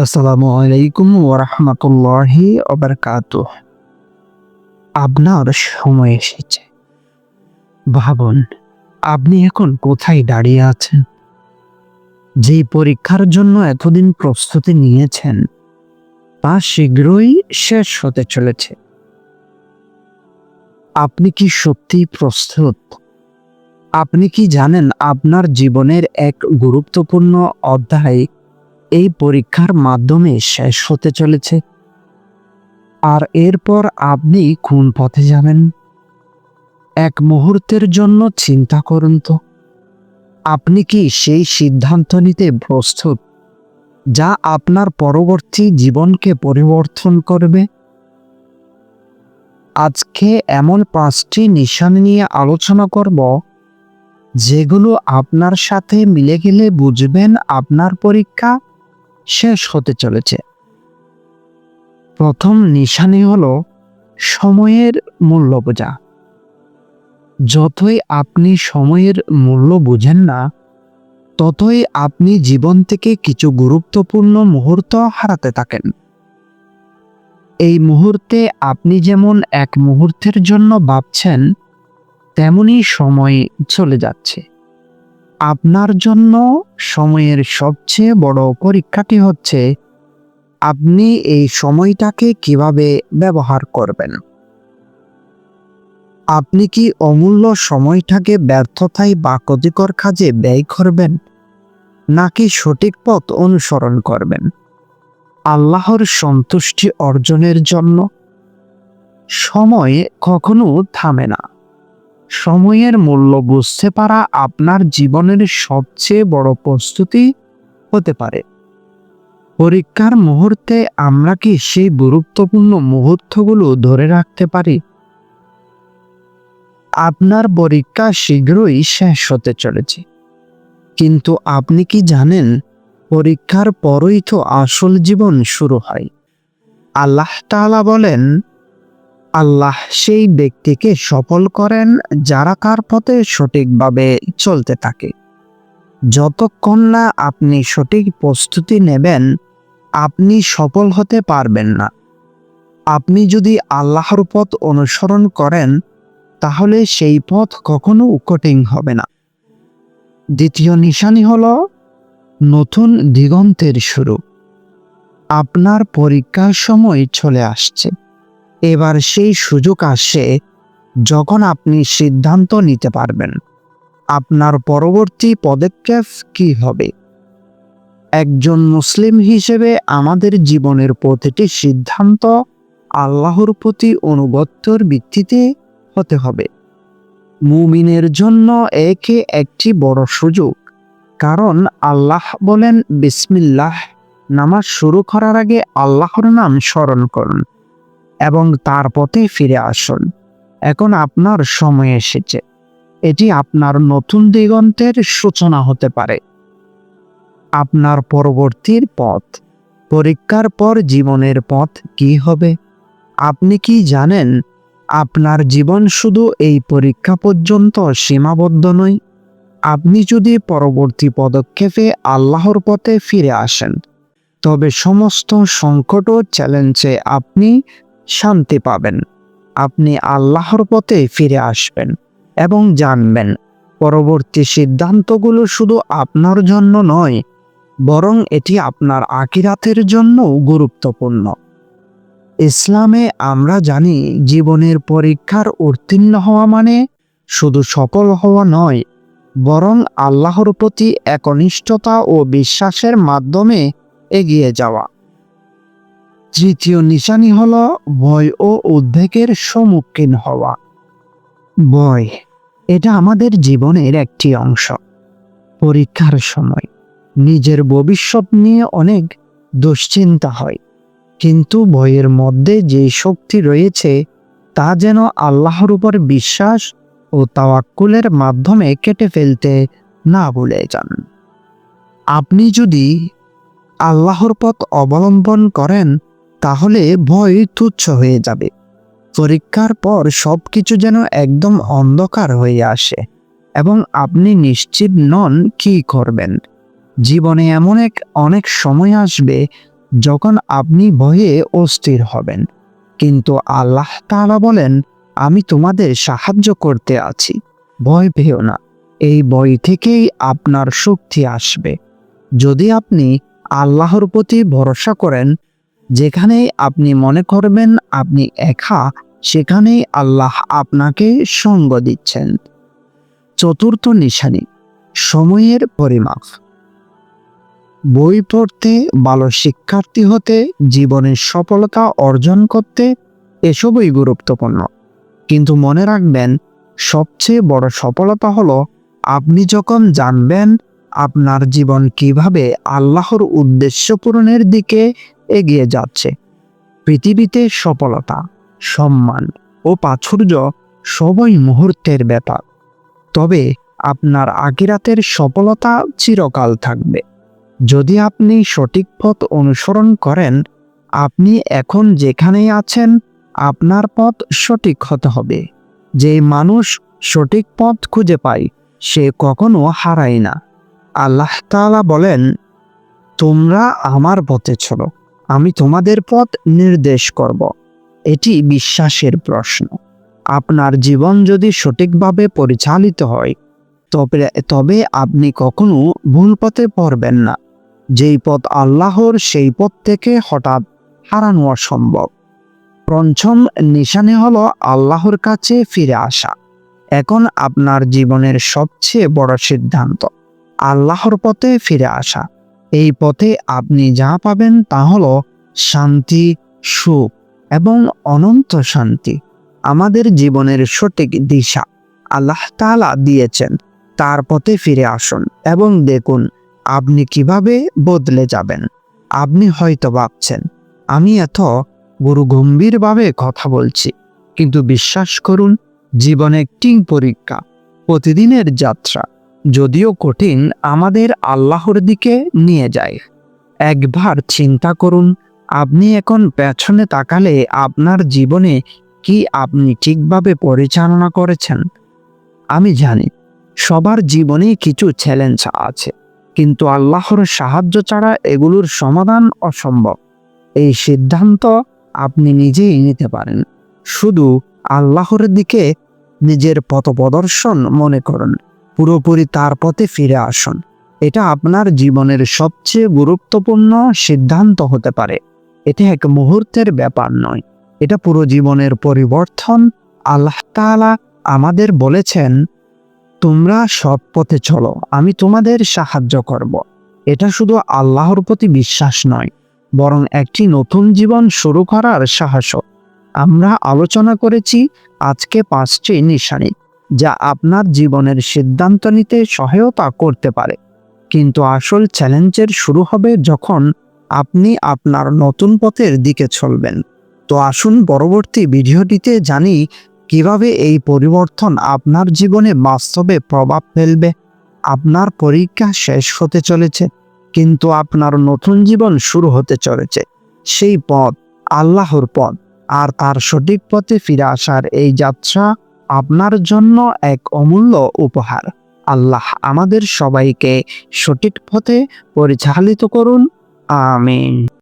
আসসালামু আলাইকুম ওরহমতুল্লাহি ওবরকাত আপনার সময় এসেছে। ভাবুন, আপনি এখন কোথায় দাঁড়িয়ে আছেন? যে পরীক্ষার জন্য এতদিন প্রস্তুতি নিয়েছেন, তা শীঘ্রই শেষ হতে চলেছে। আপনি কি সত্যিই প্রস্তুত? আপনি কি জানেন আপনার জীবনের এক গুরুত্বপূর্ণ অধ্যায় এই পরীক্ষার মাধ্যমে শেষ হতে চলেছে। আর এরপর আপনি কোন পথে যাবেন? এক মুহূর্তের জন্য চিন্তা করুন তো। আপনি কি সেই সিদ্ধান্ত নিতে প্রস্তুত, যা আপনার পরবর্তী জীবনকে পরিবর্তন করবে? আজকে এমন পাঁচটি নিশান নিয়ে আলোচনা করব, যেগুলো আপনার সাথে মিলে গেলে বুঝবেন আপনার পরীক্ষা শেষ হতে চলেছে। প্রথম নিশানি হল সময়ের মূল্য বোঝা যতই আপনি সময়ের মূল্য বুঝেন না, ততই আপনি জীবন থেকে কিছু গুরুত্বপূর্ণ মুহূর্ত হারাতে থাকেন। এই মুহূর্তে আপনি যেমন এক মুহূর্তের জন্য ভাবছেন, তেমনি সময় চলে যাচ্ছে। আপনার জন্য সময়ের সবচেয়ে বড় পরীক্ষাটি হচ্ছে, আপনি এই সময়টাকে কীভাবে ব্যবহার করবেন? আপনি কি অমূল্য সময়টাকে ব্যর্থতায় বা ক্ষতিকর কাজে ব্যয় করবেন, নাকি সঠিক পথ অনুসরণ করবেন? আল্লাহর সন্তুষ্টি অর্জনের জন্য সময় কখনো থামে না। সময়ের মূল্য বুঝতে পারা আপনার জীবনের সবচেয়ে বড় প্রস্তুতি হতে পারে। পরীক্ষার মুহূর্তে আমরা কি সেই গুরুত্বপূর্ণ মুহূর্তগুলো ধরে রাখতে পারি? আপনার পরীক্ষা শীঘ্রই শেষ হতে চলেছে। কিন্তু আপনি কি জানেন, পরীক্ষার পরই তো আসল জীবন শুরু হয়। আল্লাহ তাআলা বলেন আল্লাহ সেই ব্যক্তিকে সফল করেন যারা কার পথে সঠিকভাবে চলতে থাকে। যতক্ষণ না আপনি সঠিক প্রস্তুতি নেবেন, আপনি সফল হতে পারবেন না। আপনি যদি আল্লাহর পথ অনুসরণ করেন, তাহলে সেই পথ কখনো কঠিন হবে না। দ্বিতীয় নিশানি হল নতুন দিগন্তের শুরু। আপনার পরীক্ষার সময় চলে আসছে। এবার সেই সুযোগ আসে যখন আপনি সিদ্ধান্ত নিতে পারবেন। আপনার পরবর্তী পদক্ষেপ কি হবে? একজন মুসলিম হিসেবে আমাদের জীবনের প্রতিটি সিদ্ধান্ত আল্লাহর প্রতি অনুগত্যর ভিত্তিতে হতে হবে। মুমিনের জন্য একে একটি বড় সুযোগ, কারণ আল্লাহ বলেন, বিসমিল্লাহ নামাজ শুরু করার আগে আল্লাহর নাম স্মরণ করুন। এবং তার পথে ফিরে আসুন। এখন আপনার সময় এসেছে। এটি আপনার নতুন দিগন্তের সূচনা হতে পারে। আপনার পরবর্তীর পথ, পরীক্ষার পর জীবনের পথ কি হবে? আপনি কি জানেন, আপনার জীবন শুধু এই পরীক্ষা পর্যন্ত সীমাবদ্ধ নয়। আপনি যদি পরবর্তী পদক্ষেপে আল্লাহর পথে ফিরে আসেন, তবে সমস্ত সংকট ও চ্যালেঞ্জে আপনি শান্তি পাবেন। আপনি আল্লাহর পথে ফিরে আসবেন এবং জানবেন, পরবর্তী সিদ্ধান্তগুলো শুধু আপনার জন্য নয়, বরং এটি আপনার আকিরাতের জন্য গুরুত্বপূর্ণ। ইসলামে আমরা জানি, জীবনের পরীক্ষার উত্তীর্ণ হওয়া মানে শুধু সফল হওয়া নয়, বরং আল্লাহর প্রতি একনিষ্ঠতা ও বিশ্বাসের মাধ্যমে এগিয়ে যাওয়া। তৃতীয় নিশানি হল ভয় ও উদ্বেগের সম্মুখীন হওয়া। ভয়, এটা আমাদের জীবনের একটি অংশ। পরীক্ষার সময় নিজের ভবিষ্যৎ নিয়ে অনেক দুশ্চিন্তা হয়। কিন্তু ভয়ের মধ্যে যে শক্তি রয়েছে, তা যেন আল্লাহর উপর বিশ্বাস ও তাওয়াক্কুলের মাধ্যমে কেটে ফেলতে না ভুলে যান। আপনি যদি আল্লাহর পথ অবলম্বন করেন তাহলে ভয় তুচ্ছ হয়ে যাবে। পরীক্ষার পর সব কিছু যেন একদম অন্ধকার হয়ে আসে এবং আপনি নিশ্চিত নন কি করবেন। জীবনে এমন এক অনেক সময় আসবে যখন আপনি ভয়ে অস্থির হবেন। কিন্তু আল্লাহ তাআলা বলেন, আমি তোমাদের সাহায্য করতে আছি। ভয় পেও না। এই ভয় থেকেই আপনার শক্তি আসবে। যদি আপনি আল্লাহর প্রতি ভরসা করেন যেখানেই আপনি মনে করবেন আপনি একা, সেখানেই আল্লাহ আপনাকে সঙ্গ দিচ্ছেন। চতুর্থ নিশানি, সময়ের পরিমাপ। বই পড়তে, ভালো শিক্ষার্থী হতে, জীবনের সফলতা অর্জন করতে এসবই গুরুত্বপূর্ণ। কিন্তু মনে রাখবেন, সবচেয়ে বড় সফলতা হলো, আপনি যখন জানবেন আপনার জীবন কীভাবে আল্লাহর উদ্দেশ্য পূরণের দিকে এগিয়ে যাচ্ছে। পৃথিবীতে সফলতা, সম্মান ও প্রাচুর্য সবই মুহূর্তের ব্যাপার। তবে আপনার আকিরাতের সফলতা চিরকাল থাকবে। যদি আপনি সঠিক পথ অনুসরণ করেন, আপনি এখন যেখানেই আছেন, আপনার পথ সঠিক হতে হবে। যে মানুষ সঠিক পথ খুঁজে পায়, সে কখনো হারায় না। আল্লাহ তাআলা বলেন, তোমরা আমার পথে চলো। আমি তোমাদের পথ নির্দেশ করব। এটি বিশ্বাসের প্রশ্ন। আপনার জীবন যদি সঠিকভাবে পরিচালিত হয়, তবে তবে আপনি কখনো ভুল পথে পড়বেন না। যেই পথ আল্লাহর, সেই পথ থেকে হঠাৎ হারানো অসম্ভব। পঞ্চম নিশানে হলো আল্লাহর কাছে ফিরে আসা। এখন আপনার জীবনের সবচেয়ে বড় সিদ্ধান্ত, আল্লাহর পথে ফিরে আসা। এই পথে আপনি যা পাবেন তা হল শান্তি, সুখ এবং অনন্ত শান্তি। আমাদের জীবনের সঠিক দিশা আল্লাহ তাআলা দিয়েছেন। তার পথে ফিরে আসুন এবং দেখুন আপনি কীভাবে বদলে যাবেন। আপনি হয়তো ভাবছেন, আমি এত গুরু গম্ভীরভাবে কথা বলছি। কিন্তু বিশ্বাস করুন, জীবন একটি পরীক্ষা, প্রতিদিনের যাত্রা। যদিও কঠিন, আমাদের আল্লাহর দিকে নিয়ে যায়। একবার চিন্তা করুন, আপনি এখন পেছনে তাকালে আপনার জীবনে কি আপনি ঠিকভাবে পরিচালনা করেছেন? আমি জানি, সবার জীবনে কিছু চ্যালেঞ্জ আছে, কিন্তু আল্লাহর সাহায্য ছাড়া এগুলোর সমাধান অসম্ভব। এই সিদ্ধান্ত আপনি নিজেই নিতে পারেন। শুধু আল্লাহর দিকে নিজের পথ প্রদর্শন মনে করুন। পুরোপুরি তার পথে ফিরে আসুন। এটা আপনার জীবনের সবচেয়ে গুরুত্বপূর্ণ সিদ্ধান্ত হতে পারে। এটা এক মুহূর্তের ব্যাপার নয়। এটা পুরো জীবনের পরিবর্তন। আল্লাহ তাআলা আমাদের বলেছেন, তোমরা সৎ পথে চলো, আমি তোমাদের সাহায্য করব। এটা শুধু আল্লাহর প্রতি বিশ্বাস নয়, বরং একটি নতুন জীবন শুরু করার সাহস আমরা আলোচনা করেছি আজকে পাঁচটি নিশানি। যা আপনার জীবনের সিদ্ধান্ত নিতে সহায়তা করতে পারে। কিন্তু আসল চ্যালেঞ্জের শুরু হবে যখন আপনি আপনার নতুন পথের দিকে চলবেন। তো আসুন পরবর্তী ভিডিওটিতে জানি কীভাবে এই পরিবর্তন আপনার জীবনে বাস্তবে প্রভাব ফেলবে। আপনার পরীক্ষা শেষ হতে চলেছে, কিন্তু আপনার নতুন জীবন শুরু হতে চলেছে। সেই পথ আল্লাহর পথ, আর তার সঠিক পথে ফিরে আসার এই যাত্রা আপনার জন্য এক অমূল্য উপহার। আল্লাহ আমাদের সবাইকে সঠিক পথে পরিচালিত করুন। আমিন।